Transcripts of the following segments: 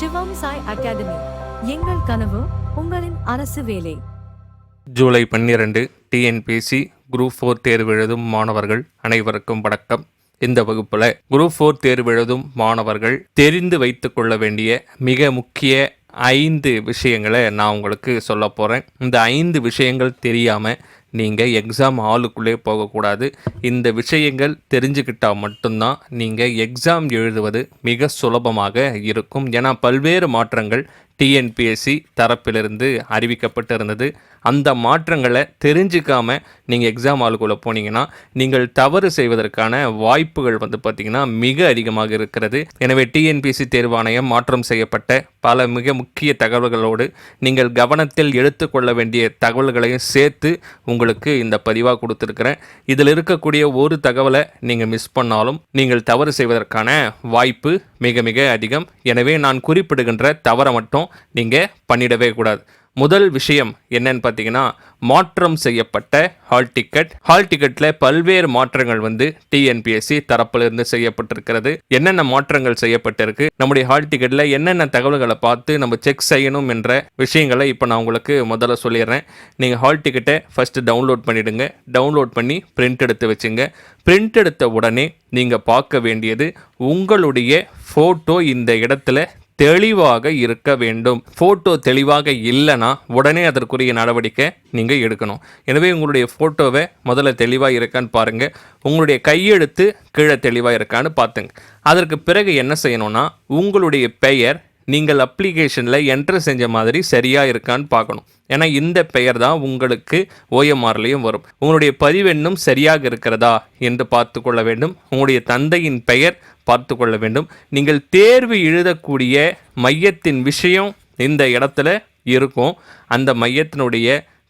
சிவம் Sai academy. எங்கள் கனவு உங்களின் அரசு வேலை. ஜூலை பன்னிரண்டு டிஎன்பிசி குரூப் ஃபோர் தேர்வு எழுதும் மாணவர்கள் அனைவருக்கும் வணக்கம். இந்த வகுப்பில் குரூப் ஃபோர் தேர்வு எழுதும் மாணவர்கள் தெரிந்து வைத்துக்கொள்ள வேண்டிய மிக முக்கிய ஐந்து விஷயங்களை நான் உங்களுக்கு சொல்ல போகிறேன் இந்த ஐந்து விஷயங்கள் தெரியாமல் நீங்கள் எக்ஸாம் ஹாலுக்குள்ளே போகக்கூடாது. இந்த விஷயங்கள் தெரிஞ்சுக்கிட்டால் மட்டும்தான் நீங்கள் எக்ஸாம் எழுதுவது மிக சுலபமாக இருக்கும். ஏன்னா பல்வேறு மாற்றங்கள் டிஎன்பிஎஸ்சி தரப்பிலிருந்து அறிவிக்கப்பட்டிருந்தது. அந்த மாற்றங்களை தெரிஞ்சுக்காம நீங்கள் எக்ஸாம் ஆளுக்குள்ளே போனீங்கன்னா நீங்கள் தவறு செய்வதற்கான வாய்ப்புகள் வந்து பார்த்திங்கன்னா மிக அதிகமாக இருக்கிறது. எனவே டிஎன்பிஎஸ்சி தேர்வாணையம் மாற்றம் செய்யப்பட்ட பல மிக முக்கிய தகவல்களோடு நீங்கள் கவனத்தில் எடுத்துக்கொள்ள வேண்டிய தகவல்களையும் சேர்த்து உங்களுக்கு இந்த பதிவாக கொடுத்துருக்கிறேன். இதில் இருக்கக்கூடிய ஒரு தகவலை நீங்கள் மிஸ் பண்ணாலும் நீங்கள் தவறு செய்வதற்கான வாய்ப்பு மிக மிக அதிகம். எனவே நான் குறிப்பிடுகின்ற தவறை மட்டும் நீங்கள் பண்ணிடவே கூடாது. முதல் விஷயம் என்னன்னு பார்த்தீங்கன்னா மாற்றம் செய்யப்பட்ட ஹால் டிக்கெட் ஹால் டிக்கெட்டில் பல்வேறு மாற்றங்கள் வந்து டிஎன்பிஎஸ்சி தரப்பிலிருந்து செய்யப்பட்டிருக்கிறது. என்னென்ன மாற்றங்கள் செய்யப்பட்டிருக்கு? நம்முடைய ஹால் டிக்கெட்டில் என்னென்ன தகவல்களை பார்த்து நம்ம செக் செய்யணும் என்ற விஷயங்களை இப்போ நான் உங்களுக்கு முதல்ல சொல்லிடுறேன். நீங்கள் ஹால் டிக்கெட்டை ஃபஸ்ட்டு டவுன்லோட் பண்ணிவிடுங்க டவுன்லோட் பண்ணி பிரிண்ட் எடுத்து வச்சுங்க. பிரிண்ட் எடுத்த உடனே நீங்கள் பார்க்க வேண்டியது உங்களுடைய ஃபோட்டோ இந்த இடத்துல தெளிவாக இருக்க வேண்டும். ஃபோட்டோ தெளிவாக இல்லைன்னா உடனே அதற்குரிய நடவடிக்கை நீங்கள் எடுக்கணும். எனவே உங்களுடைய ஃபோட்டோவை முதல்ல தெளிவாக இருக்கான்னு பாருங்கள் உங்களுடைய கையெழுத்து கீழே தெளிவாக இருக்கான்னு பார்த்துங்க. அதற்கு பிறகு என்ன செய்யணும்னா உங்களுடைய பெயர் நீங்கள் அப்ளிகேஷனில் என்ட்ரு செஞ்ச மாதிரி சரியாக இருக்கான்னு பார்க்கணும். ஏன்னா இந்த பெயர் தான் உங்களுக்கு ஓஎம்ஆர்லேயும் வரும். உங்களுடைய பதிவெண்ணும் சரியாக இருக்கிறதா என்று பார்த்து கொள்ள வேண்டும். உங்களுடைய தந்தையின் பெயர் பார்த்து கொள்ள வேண்டும். நீங்கள் தேர்வு எழுதக்கூடிய மையத்தின் விஷயம் இந்த இடத்துல இருக்கும். அந்த மையத்தினுடைய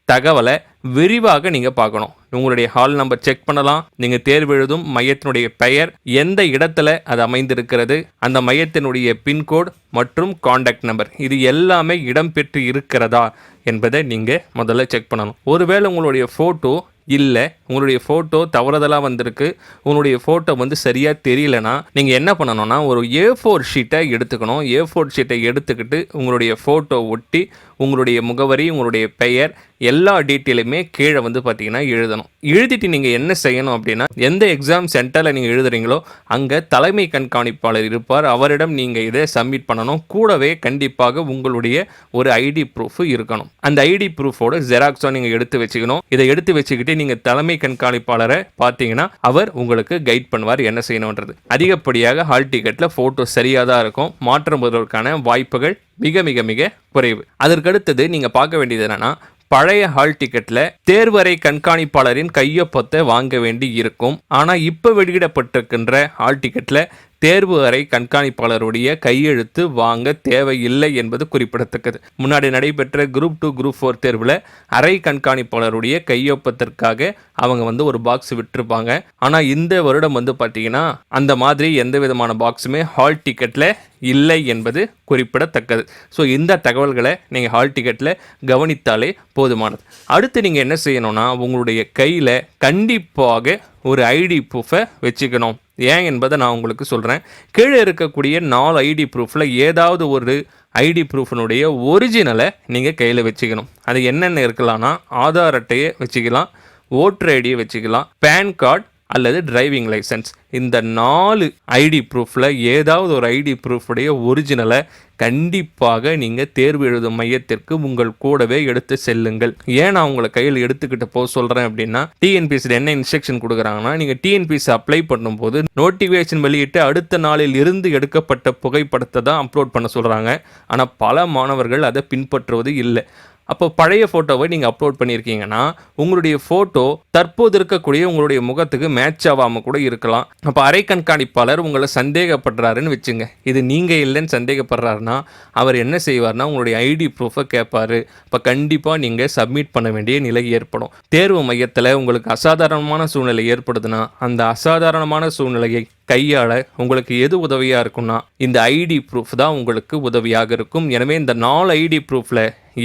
தகவலை விரிவாக நீங்கள் பார்க்கணும். உங்களுடைய ஹால் நம்பர் செக் பண்ணலாம். நீங்கள் தேர்வு எழுதும் மையத்தினுடைய பெயர் எந்த இடத்துல அது அமைந்திருக்கிறது அந்த மையத்தினுடைய பின்கோடு மற்றும் காண்டாக்ட் நம்பர் இது எல்லாமே இடம்பெற்று இருக்கிறதா என்பதை நீங்கள் முதல்ல செக் பண்ணணும். ஒருவேளை உங்களுடைய ஃபோட்டோ இல்லை உங்களுடைய ஃபோட்டோ தவறுதலாக வந்திருக்கு உங்களுடைய ஃபோட்டோ வந்து சரியாக தெரியலனா நீங்கள் என்ன பண்ணணும்னா ஒரு ஏ ஃபோர் ஷீட்டை எடுத்துக்கணும். ஏ ஃபோர் ஷீட்டை எடுத்துக்கிட்டு உங்களுடைய ஃபோட்டோ ஒட்டி உங்களுடைய முகவரி உங்களுடைய பெயர் எல்லா டீட்டெயிலுமே கீழே வந்து பார்த்தீங்கன்னா எழுதணும். எழுதிட்டு நீங்கள் என்ன செய்யணும் அப்படின்னா எந்த எக்ஸாம் சென்டரில் நீங்கள் எழுதுறீங்களோ அங்கே தலைமை கண்காணிப்பாளர் இருப்பார். அவரிடம் நீங்கள் இதை சப்மிட் பண்ணணும். கூடவே கண்டிப்பாக உங்களுடைய ஒரு ஐடி ப்ரூஃப் இருக்கணும். அந்த ஐடி ப்ரூஃபோட ஜெராக்ஸோ நீங்கள் எடுத்து வச்சுக்கணும். இதை எடுத்து வச்சுக்கிட்டு நீங்கள் தலைமை கண்காணிப்பாளரை பார்த்தீங்கன்னா அவர் உங்களுக்கு கைட் பண்ணுவார் என்ன செய்யணுன்றது. அதிகப்படியாக ஹால் டிக்கெட்டில் ஃபோட்டோ சரியாக தான் இருக்கும். மாற்றம் வருவதற்கான வாய்ப்புகள் மிக மிக மிக குறைவு. அதற்கடுத்தது நீங்கள் பார்க்க வேண்டியது என்னன்னா பழைய ஹால் டிக்கெட்டில் தேர்வறை கண்காணிப்பாளரின் கையொப்பத்தை வாங்க வேண்டி இருக்கும். ஆனால் இப்போ வெளியிடப்பட்டிருக்கின்ற ஹால் டிக்கெட்டில் தேர்வு அறை கண்காணிப்பாளருடைய கையெழுத்து வாங்க தேவையில்லை என்பது குறிப்பிடத்தக்கது. முன்னாடி நடைபெற்ற குரூப் டூ குரூப் ஃபோர் தேர்வில் அறை கண்காணிப்பாளருடைய கையொப்பத்திற்காக அவங்க வந்து ஒரு பாக்ஸ் விட்டுருப்பாங்க. ஆனால் இந்த வருடம் வந்து பார்த்தீங்கன்னா அந்த மாதிரி எந்த விதமான பாக்ஸுமே ஹால் டிக்கெட்டில் இல்லை என்பது குறிப்பிடத்தக்கது. ஸோ இந்த தகவல்களை நீங்கள் ஹால் டிக்கெட்டில் கவனித்தாலே போதுமானது. அடுத்து நீங்கள் என்ன செய்யணும்னா உங்களுடைய கையில் கண்டிப்பாக ஒரு ஐடி ப்ரூஃபை வச்சுக்கணும். ஏன் என்பதை நான் உங்களுக்கு சொல்கிறேன் கீழே இருக்கக்கூடிய நாலு ஐடி ப்ரூஃபில் ஏதாவது ஒரு ஐடி ப்ரூஃபினுடைய ஒரிஜினலை நீங்கள் கையில் வச்சுக்கணும். அது என்னென்ன இருக்கலாம்னா ஆதார் அட்டையை வச்சுக்கலாம் ஓட்டர் ஐடியை வச்சுக்கலாம் பேன் கார்டு அல்லது டிரைவிங் லைசன்ஸ் இந்த நாலு ஐடி ப்ரூஃபில் ஏதாவது ஒரு ஐடி ப்ரூஃபுடைய ஒரிஜினலை கண்டிப்பாக நீங்கள் தேர்வு எழுதும் மையத்திற்கு உங்கள் கூடவே எடுத்து செல்லுங்கள். ஏன் நான் உங்களை கையில் எடுத்துக்கிட்டு போக சொல்கிறேன் அப்படின்னா டிஎன்பிஎஸ்சியில் என்ன இன்ஸ்ட்ரக்ஷன் கொடுக்குறாங்கன்னா நீங்கள் டிஎன்பிஎஸ்சி அப்ளை பண்ணும்போது நோட்டிஃபிகேஷன் வெளியிட்டு அடுத்த நாளில் இருந்து எடுக்கப்பட்ட புகைப்படத்தை தான் அப்லோட் பண்ண சொல்கிறாங்க ஆனால் பல மாணவர்கள் அதை பின்பற்றுவது இல்லை. அப்போ பழைய ஃபோட்டோவை நீங்கள் அப்லோட் பண்ணியிருக்கீங்கன்னா உங்களுடைய ஃபோட்டோ தற்போது இருக்கக்கூடிய உங்களுடைய முகத்துக்கு மேட்ச் ஆகாமல் கூட இருக்கலாம். அப்போ அரை கண்காணிப்பாளர் உங்களை சந்தேகப்படுறாருன்னு வச்சுங்க. இது நீங்கள் இல்லைன்னு சந்தேகப்படுறாருன்னா அவர் என்ன செய்வார்னா உங்களுடைய ஐடி ப்ரூஃபை கேட்பாரு. அப்போ கண்டிப்பாக நீங்கள் சப்மிட் பண்ண வேண்டிய நிலை ஏற்படும். தேர்வு மையத்தில் உங்களுக்கு அசாதாரணமான சூழ்நிலை ஏற்படுதுன்னா அந்த அசாதாரணமான சூழ்நிலையை கையாள உங்களுக்கு எது உதவியாக இருக்கும்னா இந்த ஐடி ப்ரூஃப் தான் உங்களுக்கு உதவியாக இருக்கும். எனவே இந்த நாலு ஐடி ப்ரூஃபில்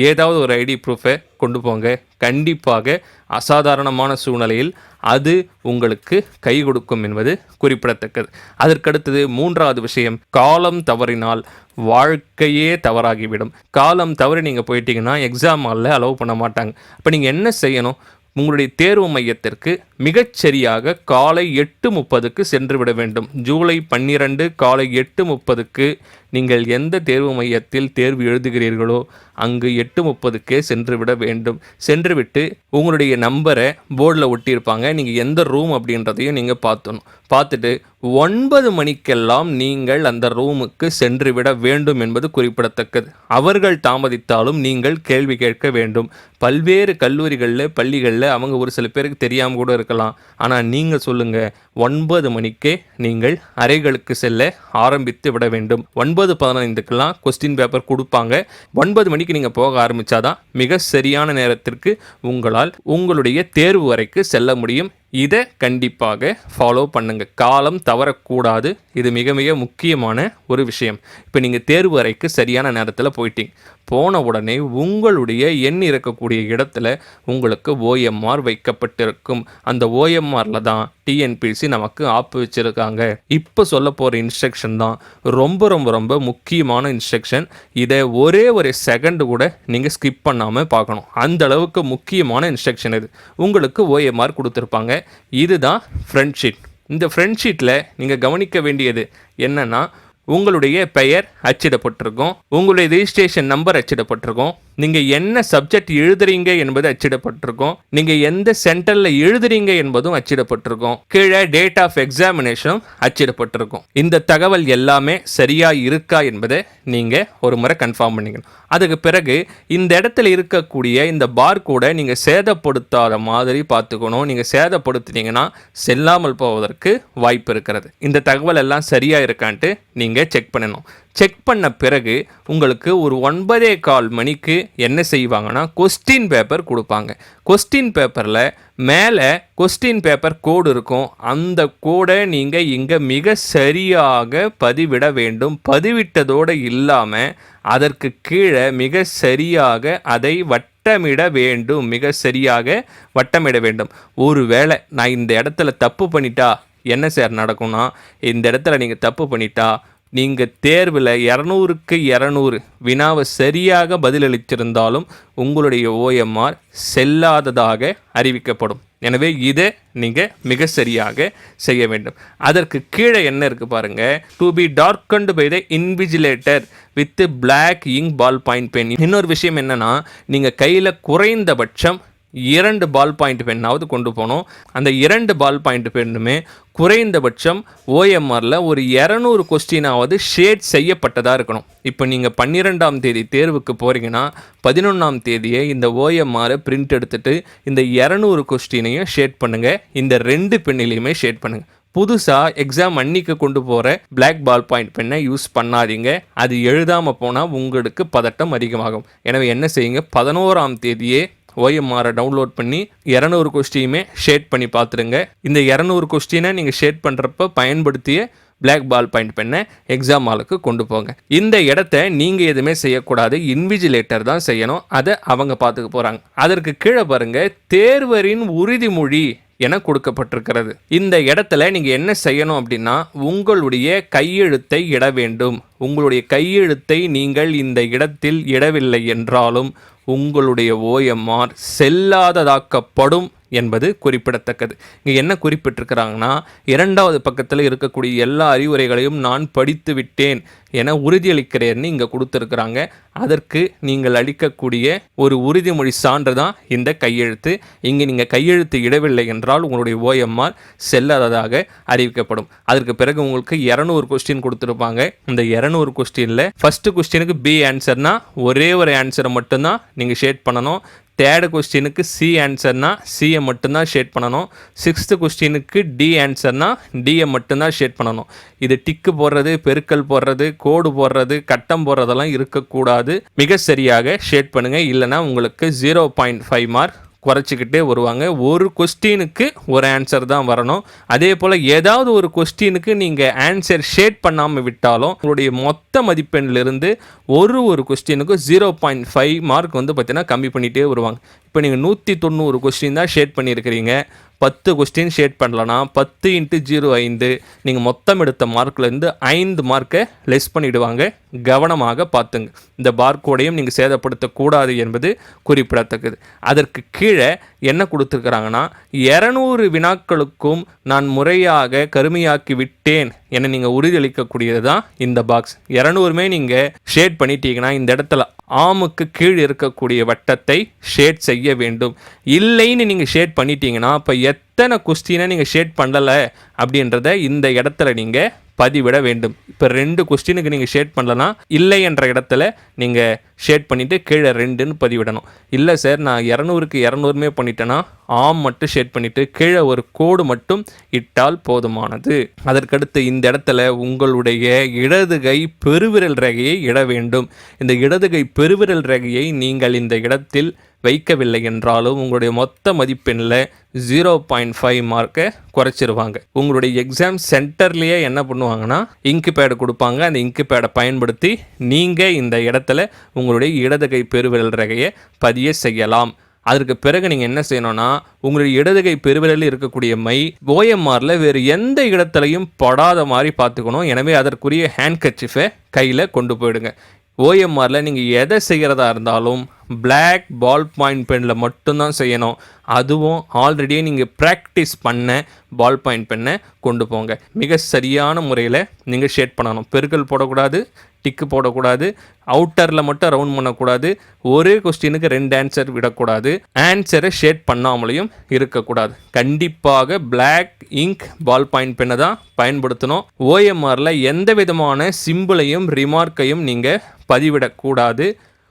ஏதாவது ஒரு ஐடி ப்ரூஃபை கொண்டு போங்க. கண்டிப்பாக அசாதாரணமான சூழ்நிலையில் அது உங்களுக்கு கை கொடுக்கும் என்பது குறிப்பிடத்தக்கது. அதற்கடுத்தது மூன்றாவது விஷயம் காலம் தவறினால் வாழ்க்கையே தவறாகிவிடும். காலம் தவறி நீங்கள் போயிட்டீங்கன்னா எக்ஸாம் ஹாலில் அலோவ் பண்ண மாட்டாங்க. அப்போ நீங்கள் என்ன செய்யணும்? உங்களுடைய தேர்வு மையத்திற்கு மிகச்சரியாக காலை எட்டு முப்பதுக்கு சென்று விட வேண்டும். ஜூலை பன்னிரண்டு காலை எட்டு முப்பதுக்கு நீங்கள் எந்த தேர்வு மையத்தில் தேர்வு எழுதுகிறீர்களோ அங்கு எட்டு முப்பதுக்கே சென்று விட வேண்டும். சென்றுவிட்டு உங்களுடைய நம்பரை போர்டில் ஒட்டியிருப்பாங்க. நீங்கள் எந்த ரூம் அப்படின்றதையும் நீங்கள் பார்த்தணும். பார்த்துட்டு ஒன்பது மணிக்கெல்லாம் நீங்கள் அந்த ரூமுக்கு சென்று விட வேண்டும் என்பது குறிப்பிடத்தக்கது. அவர்கள் தாமதித்தாலும் நீங்கள் கேள்வி கேட்க வேண்டும். பல்வேறு கல்லூரிகளில் பள்ளிகளில் அவங்க ஒரு சில பேருக்கு தெரியாமல் கூட இருக்கலாம். ஆனால் நீங்கள் சொல்லுங்கள் ஒன்பது மணிக்கே நீங்கள் அறைகளுக்கு செல்ல ஆரம்பித்து விட வேண்டும். ஒன்பது பதினைந்துக்கெல்லாம் கொஸ்டின் பேப்பர் கொடுப்பாங்க. ஒன்பது மணிக்கு நீங்கள் போக ஆரம்பித்தாதான் மிக சரியான நேரத்திற்கு உங்களால் உங்களுடைய தேர்வு வரைக்கு செல்ல முடியும். இதை கண்டிப்பாக ஃபாலோ பண்ணுங்கள் காலம் தவறக்கூடாது. இது மிக மிக முக்கியமான ஒரு விஷயம். இப்போ நீங்கள் தேர்வு அறைக்கு சரியான நேரத்தில் போயிட்டீங்க. போன உடனே உங்களுடைய எண் இருக்கக்கூடிய இடத்துல உங்களுக்கு ஓஎம்ஆர் வைக்கப்பட்டிருக்கும். அந்த ஓஎம்ஆரில் தான் டிஎன்பிசி நமக்கு ஆப்பு வச்சுருக்காங்க. இப்போ சொல்ல போகிற இன்ஸ்ட்ரக்ஷன் தான் ரொம்ப ரொம்ப ரொம்ப முக்கியமான இன்ஸ்ட்ரக்ஷன் இதை ஒரே ஒரு செகண்டு கூட நீங்கள் ஸ்கிப் பண்ணாமல் பார்க்கணும். அந்த அளவுக்கு முக்கியமான இன்ஸ்ட்ரக்ஷன் இது. உங்களுக்கு ஓஎம்ஆர் கொடுத்துருப்பாங்க. இதுதான் ஃப்ரெண்ட்ஷீட் இந்த ஃப்ரெண்ட்ஷீட்டில் நீங்கள் கவனிக்க வேண்டியது என்னன்னா உங்களுடைய பெயர் அச்சிடப்பட்டிருக்கும் உங்களுடைய ரெஜிஸ்ட்ரேஷன் நம்பர் அச்சிடப்பட்டிருக்கும் நீங்கள் என்ன சப்ஜெக்ட் எழுதுறீங்க என்பது அச்சிடப்பட்டிருக்கும் நீங்கள் எந்த சென்டரில் எழுதுறீங்க என்பதும் அச்சிடப்பட்டிருக்கும் கீழே டேட் ஆஃப் எக்ஸாமினேஷனும் அச்சிடப்பட்டிருக்கும். இந்த தகவல் எல்லாமே சரியாக இருக்கா என்பதை நீங்கள் ஒரு முறை கன்ஃபார்ம் பண்ணிக்கணும். அதுக்கு பிறகு இந்த இடத்துல இருக்கக்கூடிய இந்த பார் கூட நீங்கள் சேதப்படுத்தாத மாதிரி பார்த்துக்கணும். நீங்கள் சேதப்படுத்தினீங்கன்னா செல்லாமல் போவதற்கு வாய்ப்பு இருக்கிறது. இந்த தகவல் எல்லாம் சரியாக இருக்கான்ட்டு நீங்கள் செக் பண்ணணும். செக் பண்ண பிறகு உங்களுக்கு ஒரு ஒன்பதே கால் மணிக்கு என்ன செய்வாங்கன்னா கொஸ்டின் பேப்பர் கொடுப்பாங்க. கொஸ்டின் பேப்பரில் மேலே கொஸ்டின் பேப்பர் கோடு இருக்கும். அந்த கோடை நீங்கள் இங்கே மிக சரியாக பதிவிட வேண்டும். பதிவிட்டதோடு இல்லாமல் அதற்கு கீழே மிக சரியாக அதை வட்டமிட வேண்டும். மிக சரியாக வட்டமிட வேண்டும். ஒரு வேளை நான் இந்த இடத்துல தப்பு பண்ணிட்டா என்ன சார் நடக்கும்னா இந்த இடத்துல நீங்கள் தப்பு பண்ணிட்டா நீங்கள் தேர்வில் இரநூறுக்கு இரநூறு வினாவை சரியாக பதிலளித்திருந்தாலும் உங்களுடைய ஓஎம்ஆர் செல்லாததாக அறிவிக்கப்படும். எனவே இதை நீங்கள் மிக சரியாக செய்ய வேண்டும். அதற்கு கீழே என்ன இருக்குது பாருங்கள் to be darkened by the invigilator with black ink ball point pen இன்னொரு விஷயம் என்னென்னா நீங்கள் கையில் குறைந்தபட்சம் இரண்டு பால் பாயிண்ட் பெண்ணாவது கொண்டு போனோம். அந்த இரண்டு பால் பாயிண்ட் பெண்ணுமே குறைந்தபட்சம் ஓஎம்ஆரில் ஒரு இரநூறு கொஸ்டினாவது ஷேட் செய்யப்பட்டதாக இருக்கணும். இப்போ நீங்கள் பன்னிரெண்டாம் தேதி தேர்வுக்கு போகிறீங்கன்னா பதினொன்றாம் தேதியை இந்த ஓஎம்ஆரை பிரிண்ட் எடுத்துட்டு இந்த இரநூறு கொஸ்டினையும் ஷேட் பண்ணுங்கள் இந்த ரெண்டு பெண்ணிலையுமே ஷேட் பண்ணுங்கள் புதுசாக எக்ஸாம் அன்னைக்கு கொண்டு போகிற பிளாக் பால் பாயிண்ட் பெண்ணை யூஸ் பண்ணாதீங்க. அது எழுதாமல் போனால் உங்களுக்கு பதட்டம் அதிகமாகும். எனவே என்ன செய்யுங்க? பதினோராம் தேதியே ஓஎம்ஆரை டவுன்லோட் பண்ணி இரநூறு கொஸ்டியுமே ஷேட் பண்ணி பார்த்துருங்க இந்த இரநூறு கொஸ்டினை நீங்கள் ஷேட் பண்ணுறப்ப பயன்படுத்திய பிளாக் பால் பாயிண்ட் பெண்ணை எக்ஸாம் ஹாலுக்கு கொண்டு போங்க. இந்த இடத்த நீங்கள் எதுவுமே செய்யக்கூடாது. இன்விஜிலேட்டர் தான் செய்யணும். அதை அவங்க பார்த்துக்க போகிறாங்க அதற்கு கீழே பாருங்க தேர்வரின் உறுதிமொழி என கொடுக்கப்பட்டிருக்கிறது. இந்த இடத்துல நீங்கள் என்ன செய்யணும் அப்படின்னா உங்களுடைய கையெழுத்தை இட வேண்டும். உங்களுடைய கையெழுத்தை நீங்கள் இந்த இடத்தில் இடவில்லை என்றாலும் உங்களுடைய ஓஎம்ஆர் செல்லாததாக்கப்படும் என்பது குறிப்பிடத்தக்கது. இங்கே என்ன குறிப்பிட்டிருக்கிறாங்கன்னா இரண்டாவது பக்கத்தில் இருக்கக்கூடிய எல்லா அறிவுரைகளையும் நான் படித்து விட்டேன் என உறுதியளிக்கிறேன்னு இங்கே கொடுத்துருக்குறாங்க. அதற்கு நீங்கள் அளிக்கக்கூடிய ஒரு உறுதிமொழி சான்று தான் இந்த கையெழுத்து. இங்கே நீங்கள் கையெழுத்து இடவில்லை என்றால் உங்களுடைய ஓஎம்ஆர் செல்லாததாக அறிவிக்கப்படும். அதற்கு பிறகு உங்களுக்கு இரநூறு கொஸ்டின் கொடுத்துருப்பாங்க. இந்த இரநூறு கொஸ்டினில் ஃபஸ்ட்டு கொஸ்டினுக்கு பி ஆன்சர்னால் ஒரே ஒரு ஆன்சரை மட்டும்தான் நீங்கள் ஷேட் பண்ணணும். தேர்டு கொஸ்டினுக்கு சி ஆன்சர்னா சியை மட்டும்தான் ஷேட் பண்ணணும். சிக்ஸ்த்து கொஸ்டினுக்கு டி ஆன்சர்னா டியை மட்டும்தான் ஷேட் பண்ணணும். இது டிக்கு போடுறது பெருக்கல் போடுறது கோடு போடுறது கட்டம் போடுறதெல்லாம் இருக்கக்கூடாது. மிக சரியாக ஷேட் பண்ணுங்கள் இல்லைனா உங்களுக்கு ஜீரோ பாயிண்ட் ஃபைவ் மார்க் குறைச்சிக்கிட்டே வருவாங்க. ஒரு கொஸ்டினுக்கு ஒரு ஆன்சர் தான் வரணும். அதே போல் ஏதாவது ஒரு கொஸ்டினுக்கு நீங்கள் ஆன்சர் ஷேட் பண்ணாமல் விட்டாலும் உங்களுடைய மொத்த மதிப்பெண்ணிலிருந்து ஒரு ஒரு கொஸ்டினுக்கும் ஜீரோ பாயிண்ட் ஃபைவ் மார்க் வந்து பார்த்தீங்கன்னா கம்மி பண்ணிகிட்டே வருவாங்க. இப்போ நீங்கள் நூற்றி தொண்ணூறு கொஸ்டின் தான் ஷேட் பண்ணியிருக்கிறீங்க பத்து கொஸ்டின் ஷேட் பண்ணலன்னா பத்து இன்ட்டு ஜீரோ ஐந்து. நீங்கள் மொத்தம் எடுத்த மார்க்லேருந்து ஐந்து மார்க்கை லெஸ் பண்ணிவிடுவாங்க கவனமாக பார்த்துங்க. இந்த பார்க்கோடையும் நீங்கள் சேதப்படுத்தக்கூடாது என்பது குறிப்பிடத்தக்கது. அதற்கு கீழே என்ன கொடுத்துருக்குறாங்கன்னா இரநூறு வினாக்களுக்கும் நான் முறையாக கருமையாக்கி விட்டேன் என நீங்கள் உறுதியளிக்கக்கூடியது தான் இந்த பாக்ஸ் இரநூறுமே நீங்கள் ஷேட் பண்ணிட்டீங்கன்னா இந்த இடத்துல ஆமுக்கு கீழ் இருக்கக்கூடிய வட்டத்தை ஷேட் செய்ய வேண்டும். இல்லைன்னு நீங்கள் ஷேட் பண்ணிட்டீங்கன்னா அப்போ எத்தனை கொஸ்டினை நீங்கள் ஷேட் பண்ணலை அப்படின்றத இந்த இடத்துல நீங்கள் பதிவிட வேண்டும். இப்போ ரெண்டு கொஸ்டினுக்கு நீங்கள் ஷேட் பண்ணலன்னா இல்லை என்ற இடத்துல நீங்கள் ஷேட் பண்ணிவிட்டு கீழே ரெண்டுன்னு பதிவிடணும். இல்லை சார் நான் இரநூறுக்கு இரநூறுமே பண்ணிட்டேன்னா ஆம் மட்டும் ஷேட் பண்ணிவிட்டு கீழே ஒரு கோடு மட்டும் இட்டால் போதுமானது. அதற்கடுத்து இந்த இடத்துல உங்களுடைய இடது கை பெருவிரல் ரேகையை இட வேண்டும். இந்த இடது கை பெருவிரல் ரேகையை நீங்கள் இந்த இடத்தில் வைக்கவில்லை என்றாலும் உங்களுடைய மொத்த மதிப்பெண்ணில் ஜீரோ பாயிண்ட் ஃபைவ் மார்க்கை குறைச்சிருவாங்க. உங்களுடைய எக்ஸாம் சென்டர்லேயே என்ன பண்ணுவாங்கன்னா இங்கு பேடு கொடுப்பாங்க. அந்த இங்கு பேடை பயன்படுத்தி நீங்கள் இந்த இடத்துல உங்களுடைய இடது கை பெருவிரல் ரகையை பதிய செய்யலாம். அதற்கு பிறகு நீங்கள் என்ன செய்யணும்னா உங்களுடைய இடதுகை பெருவிரலில் இருக்கக்கூடிய மை ஓஎம்ஆரில் வேறு எந்த இடத்துலையும் படாத மாதிரி பார்த்துக்கணும். எனவே அதற்குரிய ஹேண்ட் கச்சிஃபை கையில் கொண்டு போயிடுங்க. ஓஎம்ஆரில் நீங்கள் எதை செய்கிறதா இருந்தாலும் பிளாக் பால் பாயிண்ட் பெனில் மட்டும்தான் செய்யணும். அதுவும் ஆல்ரெடி நீங்கள் ப்ராக்டிஸ் பண்ண பால் பாயிண்ட் பெண்ணை கொண்டு போங்க. மிக சரியான முறையில் நீங்கள் ஷேட் பண்ணணும். பெருக்கல் போடக்கூடாது. டிக்கு போடக்கூடாது. அவுட்டரில் மட்டும் ரவுண்ட் பண்ணக்கூடாது. ஒரே கொஸ்டினுக்கு ரெண்டு ஆன்சர் விடக்கூடாது. ஆன்சரை ஷேட் பண்ணாமலையும் இருக்கக்கூடாது. கண்டிப்பாக பிளாக் இங்க் பால் பாயிண்ட் பெண்ணை தான் பயன்படுத்தணும். ஓஎம்ஆரில் எந்த விதமான சிம்பிளையும் ரிமார்க்கையும் நீங்கள் பதிவிடக்கூடாது.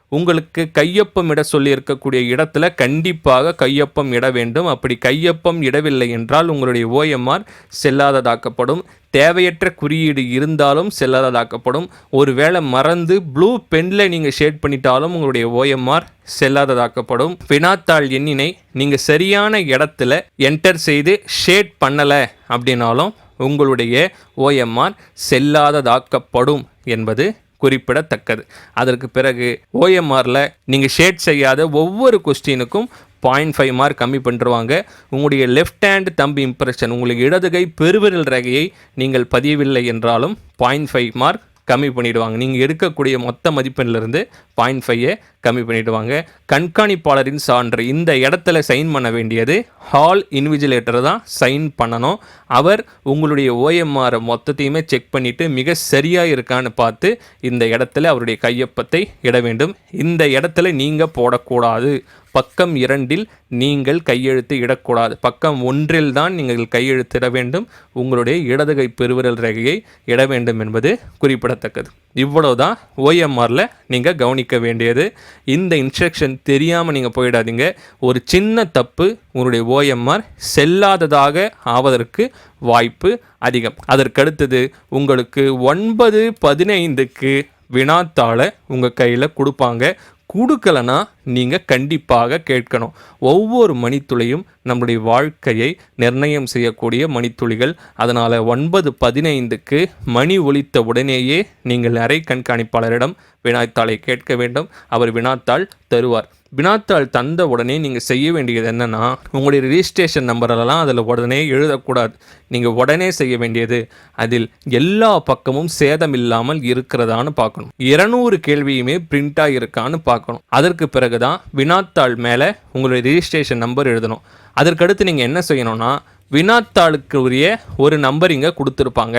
உங்களுக்கு கையொப்பம் இட சொல்லி இருக்கக்கூடிய இடத்துல கண்டிப்பாக கையொப்பம் இட வேண்டும். அப்படி கையொப்பம் இடவில்லை என்றால் உங்களுடைய ஓஎம்ஆர் செல்லாததாக்கப்படும். தேவையற்ற குறியீடு இருந்தாலும் செல்லாததாக்கப்படும். ஒருவேளை மறந்து ப்ளூ பெனில் நீங்கள் ஷேட் பண்ணிட்டாலும் உங்களுடைய ஓஎம்ஆர் செல்லாததாக்கப்படும். வினாத்தாள் எண்ணினை நீங்கள் சரியான இடத்துல என்டர் செய்து ஷேட் பண்ணலை அப்படின்னாலும் உங்களுடைய ஓஎம்ஆர் செல்லாததாக்கப்படும் என்பது குறிப்பிடத்தக்கது. அதற்கு பிறகு ஓஎம்ஆரில் நீங்கள் ஷேட் செய்யாத ஒவ்வொரு கொஸ்டினுக்கும் பாயிண்ட் ஃபைவ் மார்க் கம்மி பண்ணிருவாங்க. உங்களுடைய லெஃப்ட் ஹேண்ட் தம்பி இம்ப்ரெஷன் உங்களுக்கு இடது கை பெருவிரல் ரேகையை நீங்கள் பதியவில்லை என்றாலும் பாயிண்ட் ஃபைவ் மார்க் கம்மி பண்ணிடுவாங்க. நீங்கள் எடுக்கக்கூடிய மொத்த மதிப்பெண்ணிலிருந்து பாயிண்ட் ஃபைவை கம்மி பண்ணிவிடுவாங்க கண்காணிப்பாளரின் சான்று இந்த இடத்துல சைன் பண்ண வேண்டியது ஹால் இன்விஜிலேட்டர் தான் சைன் பண்ணணும். அவர் உங்களுடைய ஓஎம்ஆரை மொத்தத்தையுமே செக் பண்ணிவிட்டு மிக சரியாக இருக்கான்னு பார்த்து இந்த இடத்துல அவருடைய கையொப்பத்தை இட வேண்டும். இந்த இடத்துல நீங்கள் போடக்கூடாது. பக்கம் இரண்டில் நீங்கள் கையெழுத்து இடக்கூடாது. பக்கம் ஒன்றில் தான் நீங்கள் கையெழுத்திட வேண்டும். உங்களுடைய இடதுகை பெருவிரல் ரேகையை இட வேண்டும் என்பது குறிப்பிடத்தக்கது. இவ்வளவுதான் ஓஎம்ஆரில் நீங்கள் கவனிக்க வேண்டியது. இந்த இன்ஸ்ட்ரக்ஷன் தெரியாமல் நீங்கள் போயிடாதீங்க. ஒரு சின்ன தப்பு உங்களுடைய ஓஎம்ஆர் செல்லாததாக ஆவதற்கு வாய்ப்பு அதிகம். அதற்கடுத்தது உங்களுக்கு ஒன்பது பதினைந்துக்கு வினாத்தாளை உங்கள் கையில் கொடுப்பாங்க. கொடுக்கலனா நீங்கள் கண்டிப்பாக கேட்கணும். ஒவ்வொரு மணித்துளியும் நம்முடைய வாழ்க்கையை நிர்ணயம் செய்யக்கூடிய மணித்துளிகள். அதனால் ஒன்பது பதினைந்துக்கு மணி ஒலித்த உடனேயே நீங்கள் அறை கண்காணிப்பாளரிடம் வினாத்தாளை கேட்க வேண்டும். அவர் வினாத்தாள் தருவார். வினாத்தாள் தந்த உடனே நீங்கள் செய்ய வேண்டியது என்னென்னா உங்களுடைய ரிஜிஸ்ட்ரேஷன் நம்பரெல்லாம் அதில் உடனே எழுதக்கூடாது. நீங்கள் உடனே செய்ய வேண்டியது அதில் எல்லா பக்கமும் சேதம் இல்லாமல் இருக்கிறதான்னு பார்க்கணும். இருநூறு கேள்வியுமே பிரிண்டாக இருக்கான்னு பார்க்கணும். அதற்கு பிறகு தான் வினாத்தாள் மேலே உங்களுடைய ரிஜிஸ்ட்ரேஷன் நம்பர் எழுதணும். அதற்கடுத்து நீங்கள் என்ன செய்யணும்னா வினாத்தாளுக்கு உரிய ஒரு நம்பர் இங்கே கொடுத்துருப்பாங்க.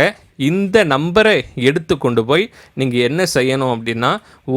இந்த நம்பரை எடுத்து கொண்டு போய் நீங்கள் என்ன செய்யணும் அப்படின்னா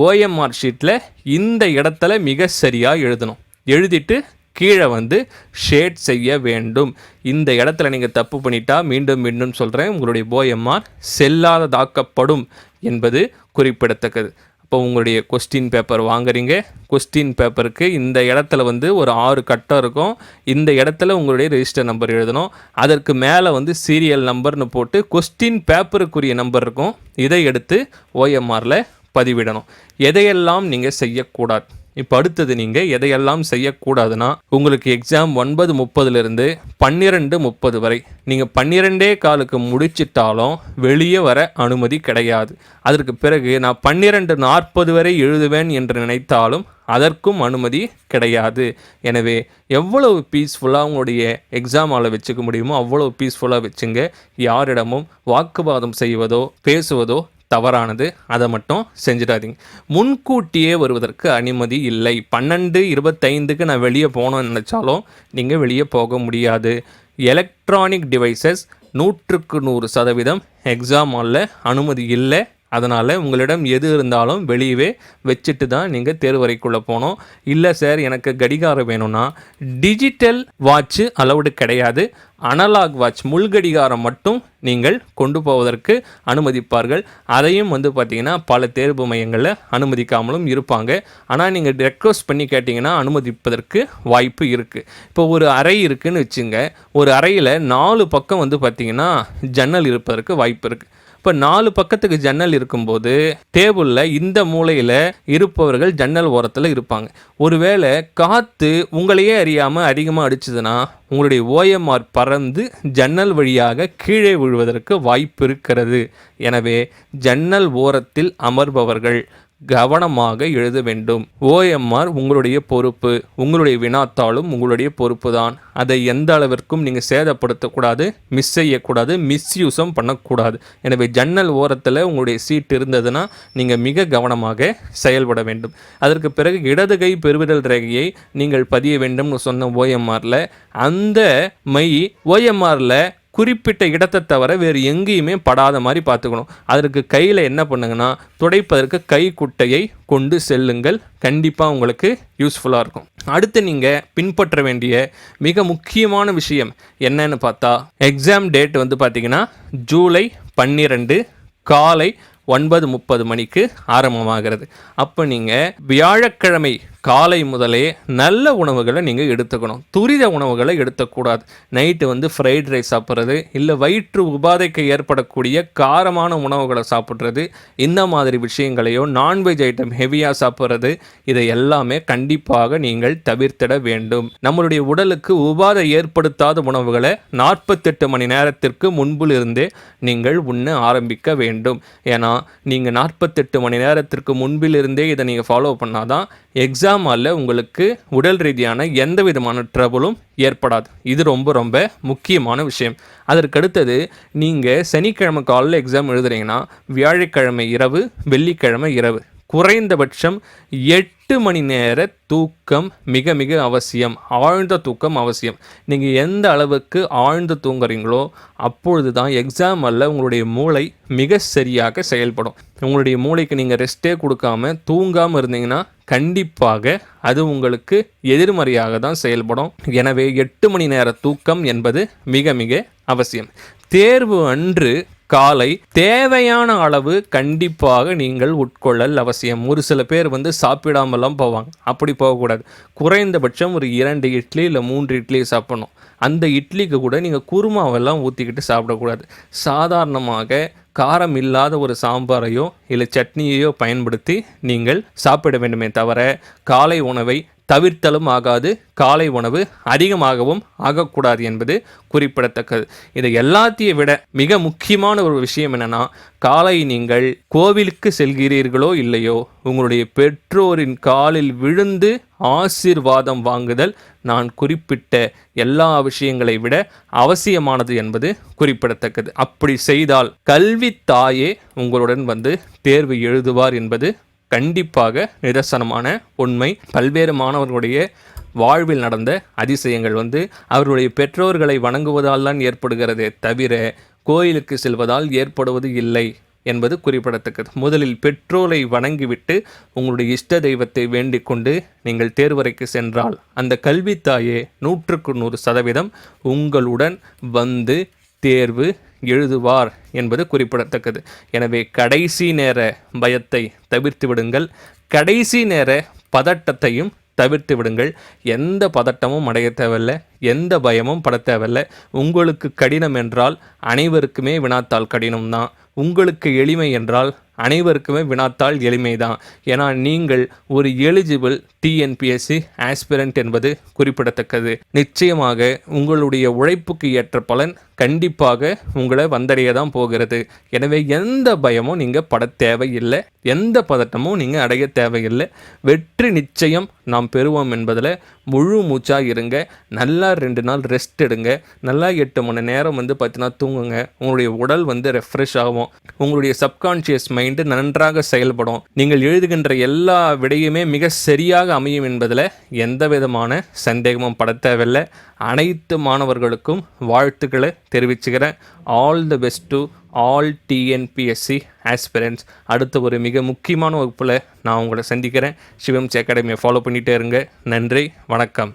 ஓஎம்ஆர் ஷீட்டில் இந்த இடத்துல மிக சரியாக எழுதணும். எழுதிட்டு கீழே வந்து ஷேட் செய்ய வேண்டும். இந்த இடத்துல நீங்கள் தப்பு பண்ணிட்டா மீண்டும் மீண்டும் சொல்கிறேன் உங்களுடைய ஓஎம்ஆர் செல்லாததாக்கப்படும் என்பது குறிப்பிடத்தக்கது. இப்போ உங்களுடைய கொஸ்டின் பேப்பர் வாங்குறீங்க. கொஸ்டின் பேப்பருக்கு இந்த இடத்துல வந்து ஒரு ஆறு கட்டம் இருக்கும். இந்த இடத்துல உங்களுடைய ரெஜிஸ்டர் நம்பர் எழுதணும். அதற்கு மேலே வந்து சீரியல் நம்பர்னு போட்டு கொஸ்டின் பேப்பருக்குரிய நம்பர் இருக்கும். இதை எடுத்து ஓஎம்ஆரில் பதிவிடணும். எதையெல்லாம் நீங்கள் செய்யக்கூடாது? இப்போ அடுத்தது நீங்கள் எதையெல்லாம் செய்யக்கூடாதுன்னா உங்களுக்கு எக்ஸாம் ஒன்பது முப்பதுலேருந்து பன்னிரெண்டு முப்பது வரை. நீங்கள் பன்னிரெண்டே காலுக்கு முடிச்சிட்டாலும் வெளியே வர அனுமதி கிடையாது. அதற்கு பிறகு நான் பன்னிரெண்டு நாற்பது வரை எழுதுவேன் என்று நினைத்தாலும் அதற்கும் அனுமதி கிடையாது. எனவே எவ்வளவு பீஸ்ஃபுல்லாக உங்களுடைய எக்ஸாம் ஆளை வச்சுக்க முடியுமோ அவ்வளோ பீஸ்ஃபுல்லாக வச்சுங்க. யாரிடமும் வாக்குவாதம் செய்வதோ பேசுவதோ தவறானது அதை மட்டும் செஞ்சிடாதீங்க. முன்கூட்டியே வருவதற்கு அனுமதி இல்லை. பன்னெண்டு இருபத்தைந்துக்கு நான் வெளியே போகணும்னு நினச்சாலும் நீங்கள் வெளியே போக முடியாது. எலக்ட்ரானிக் டிவைசஸ் நூற்றுக்கு நூறு சதவீதம் எக்ஸாம் ஹாலில் அனுமதி இல்லை. அதனால் உங்களிடம் எது இருந்தாலும் வெளியவே வச்சுட்டு தான் நீங்கள் தேர்வறைக்குள்ளே போகணும். இல்லை சார் எனக்கு கடிகாரம் வேணும்னா டிஜிட்டல் வாட்ச்சு அலவுடு கிடையாது. அனலாக் வாட்ச் முள்கடிகாரம் மட்டும் நீங்கள் கொண்டு போவதற்கு அனுமதிப்பார்கள். அதையும் வந்து பார்த்திங்கன்னா பல தேர்வு மையங்களில் அனுமதிக்காமலும் இருப்பாங்க. ஆனால் நீங்கள் ரெக்வஸ்ட் பண்ணி கேட்டிங்கன்னா அனுமதிப்பதற்கு வாய்ப்பு இருக்குது இப்போ ஒரு அறை இருக்குதுன்னு வச்சுங்க. ஒரு அறையில் நாலு பக்கம் வந்து பார்த்திங்கன்னா ஜன்னல் இருப்பதற்கு வாய்ப்பு இருக்குது இப்போ நாலு பக்கத்துக்கு ஜன்னல் இருக்கும்போது டேபிளில் இந்த மூலையில் இருப்பவர்கள் ஜன்னல் ஓரத்தில் இருப்பாங்க. ஒருவேளை காற்று உங்களையே அறியாமல் அதிகமாக அடிச்சதுன்னா உங்களுடைய ஓஎம்ஆர் பறந்து ஜன்னல் வழியாக கீழே விழுவதற்கு வாய்ப்பு இருக்கிறது. எனவே ஜன்னல் ஓரத்தில் அமர்பவர்கள் கவனமாக எழுத வேண்டும். ஓஎம்ஆர் உங்களுடைய பொறுப்பு. உங்களுடைய வினாத்தாலும் உங்களுடைய பொறுப்பு தான் அதை எந்த அளவிற்கும் நீங்கள் சேதப்படுத்தக்கூடாது மிஸ் செய்யக்கூடாது மிஸ்யூஸும் பண்ணக்கூடாது. எனவே ஜன்னல் ஓரத்தில் உங்களுடைய சீட் இருந்ததுன்னா நீங்கள் மிக கவனமாக செயல்பட வேண்டும். அதற்கு பிறகு இடது கை பெருவிரல் ரேகையை நீங்கள் பதிய வேண்டும்னு சொன்ன ஓஎம்ஆரில் அந்த மை ஓஎம்ஆரில் குறிப்பிட்ட இடத்தை தவிர வேறு எங்கேயுமே படாத மாதிரி பார்த்துக்கணும். அதற்கு கையில் என்ன பண்ணுங்கன்னா துடைப்பதற்கு கை குட்டையை கொண்டு செல்லுங்கள். கண்டிப்பாக உங்களுக்கு யூஸ்ஃபுல்லாக இருக்கும். அடுத்து நீங்கள் பின்பற்ற வேண்டிய மிக முக்கியமான விஷயம் என்னன்னு பார்த்தா எக்ஸாம் டேட் வந்து பார்த்தீங்கன்னா ஜூலை பன்னிரெண்டு காலை ஒன்பது முப்பது மணிக்கு ஆரம்பமாகிறது. அப்போ நீங்கள் வியாழக்கிழமை காலை முதலே நல்ல உணவுகளை நீங்கள் எடுத்துக்கணும். துரித உணவுகளை எடுத்துக்கூடாது. நைட்டு வந்து ஃப்ரைட் ரைஸ் சாப்பிட்றது இல்லை வயிற்று உபாதைக்கு ஏற்படக்கூடிய காரமான உணவுகளை சாப்பிட்றது இந்த மாதிரி விஷயங்களையோ நான்வெஜ் ஐட்டம் ஹெவியாக சாப்பிட்றது இதை எல்லாமே கண்டிப்பாக நீங்கள் தவிர்த்திட வேண்டும். நம்மளுடைய உடலுக்கு உபாதை ஏற்படுத்தாத உணவுகளை நாற்பத்தெட்டு மணி நேரத்திற்கு முன்பிலிருந்தே நீங்கள் உண்ண ஆரம்பிக்க வேண்டும். ஏன்னா நீங்கள் நாற்பத்தெட்டு மணி நேரத்திற்கு முன்பிலிருந்தே இதை நீங்கள் ஃபாலோ பண்ணாதான் எக்ஸாம் ஹாலில் உங்களுக்கு உடல் ரீதியான எந்த விதமான ட்ரபுளும் ஏற்படாது. இது ரொம்ப ரொம்ப முக்கியமான விஷயம். அதற்கடுத்தது நீங்கள் சனிக்கிழமை காலையில் எக்ஸாம் எழுதுறீங்கன்னா வியாழக்கிழமை இரவு வெள்ளிக்கிழமை இரவு. குறைந்தபட்சம் எட்டு மணி நேர தூக்கம் மிக மிக அவசியம் ஆழ்ந்த தூக்கம் அவசியம். நீங்கள் எந்த அளவுக்கு ஆழ்ந்து தூங்குறீங்களோ அப்பொழுது தான் எக்ஸாம் அல்ல உங்களுடைய மூளை மிக சரியாக செயல்படும். உங்களுடைய மூளைக்கு நீங்கள் ரெஸ்ட்டே கொடுக்காம தூங்காமல் இருந்தீங்கன்னா கண்டிப்பாக அது உங்களுக்கு எதிர்மறையாக தான் செயல்படும். எனவே எட்டு மணி நேர தூக்கம் என்பது மிக மிக அவசியம். தேர்வு அன்று காலை தேவையான அளவு கண்டிப்பாக நீங்கள் உட்கொள்ளல் அவசியம். ஒரு சில பேர் வந்து சாப்பிடாமலாம் போவாங்க. அப்படி போகக்கூடாது. குறைந்தபட்சம் ஒரு இரண்டு இட்லி இல்லை மூன்று இட்லி சாப்பிடணும். அந்த இட்லிக்கு கூட நீங்கள் குருமாவெல்லாம் ஊற்றிக்கிட்டு சாப்பிடக்கூடாது. சாதாரணமாக காரம் இல்லாத ஒரு சாம்பாரையோ இல்லை சட்னியையோ பயன்படுத்தி நீங்கள் சாப்பிட வேண்டுமே தவிர காலை உணவை தவிர்த்தலும் ஆகாது காலை உணவு அதிகமாகவும் ஆகக்கூடாது என்பது குறிப்பிடத்தக்கது. இதை எல்லாத்தையும் விட மிக முக்கியமான ஒரு விஷயம் என்னன்னா காலை நீங்கள் கோவிலுக்கு செல்கிறீர்களோ இல்லையோ உங்களுடைய பெற்றோரின் காலில் விழுந்து ஆசீர்வாதம் வாங்குதல் நான் குறிப்பிட்ட எல்லா விஷயங்களை விட அவசியமானது என்பது குறிப்பிடத்தக்கது. அப்படி செய்தால் கல்வி தாயே உங்களுடன் வந்து தேர்வு எழுதுவார் என்பது கண்டிப்பாக நிதர்சனமான உண்மை. பல்வேறு மாணவர்களுடைய வாழ்வில் நடந்த அதிசயங்கள் வந்து அவருடைய பெற்றோர்களை வணங்குவதால் தான் ஏற்படுகிறதே தவிர கோயிலுக்கு செல்வதால் ஏற்படுவது இல்லை என்பது குறிப்பிடத்தக்கது. முதலில் பெற்றோரை வணங்கிவிட்டு உங்களுடைய இஷ்ட தெய்வத்தை வேண்டிக் கொண்டு நீங்கள் தேர்வறைக்கு சென்றால் அந்த கல்வித்தாயே நூற்றுக்கு நூறு சதவீதம் உங்களுடன் வந்து தேர்வு எழுதுவார் என்பது குறிப்பிடத்தக்கது. எனவே கடைசி நேர பயத்தை தவிர்த்து விடுங்கள். கடைசி நேர பதட்டத்தையும் தவிர்த்து விடுங்கள். எந்த பதட்டமும் அடைய தேவையில்லை எந்த பயமும் பட தேவையில்லை. உங்களுக்கு கடினம் என்றால் அனைவருக்குமே வினாத்தாள் கடினம்தான் உங்களுக்கு எளிமை என்றால் அனைவருக்குமே வினாத்தாள் எளிமைதான் ஏன்னா நீங்கள் ஒரு எலிஜிபிள் டிஎன்பிஎஸ்சி ஆஸ்பிரண்ட் என்பது குறிப்பிடத்தக்கது. நிச்சயமாக உங்களுடைய உழைப்புக்கு ஏற்ற பலன் கண்டிப்பாக உங்களை வந்தடைய தான் போகிறது. எனவே எந்த பயமும் நீங்கள் பட தேவையில்லை. எந்த பதட்டமும் நீங்கள் அடைய தேவையில்லை. வெற்றி நிச்சயம் நாம் பெறுவோம் என்பதில் முழு மூச்சாக இருங்க. நல்லா ரெண்டு நாள் ரெஸ்ட் எடுங்க. நல்லா எட்டு மணி நேரம் வந்து பார்த்தீங்கன்னா தூங்குங்க. உங்களுடைய உடல் வந்து ரெஃப்ரெஷ் ஆகும். உங்களுடைய சப்கான்ஷியஸ் மைண்டு நன்றாக செயல்படும். நீங்கள் எழுதுகின்ற எல்லா விடையுமே மிக சரியாக அமையும் என்பதில் எந்த விதமான சந்தேகமும் பட தேவையில்லை. அனைத்து மாணவர்களுக்கும் வாழ்த்துக்களை தெரிவிச்சுக்கிறேன் all the best to all TNPSC aspirants அடுத்த ஒரு மிக முக்கியமான வகுப்பில் நான் உங்களை சந்திக்கிறேன். சிவம்ஸ் அகாடமியை ஃபாலோ பண்ணிகிட்டே இருங்க. நன்றி வணக்கம்.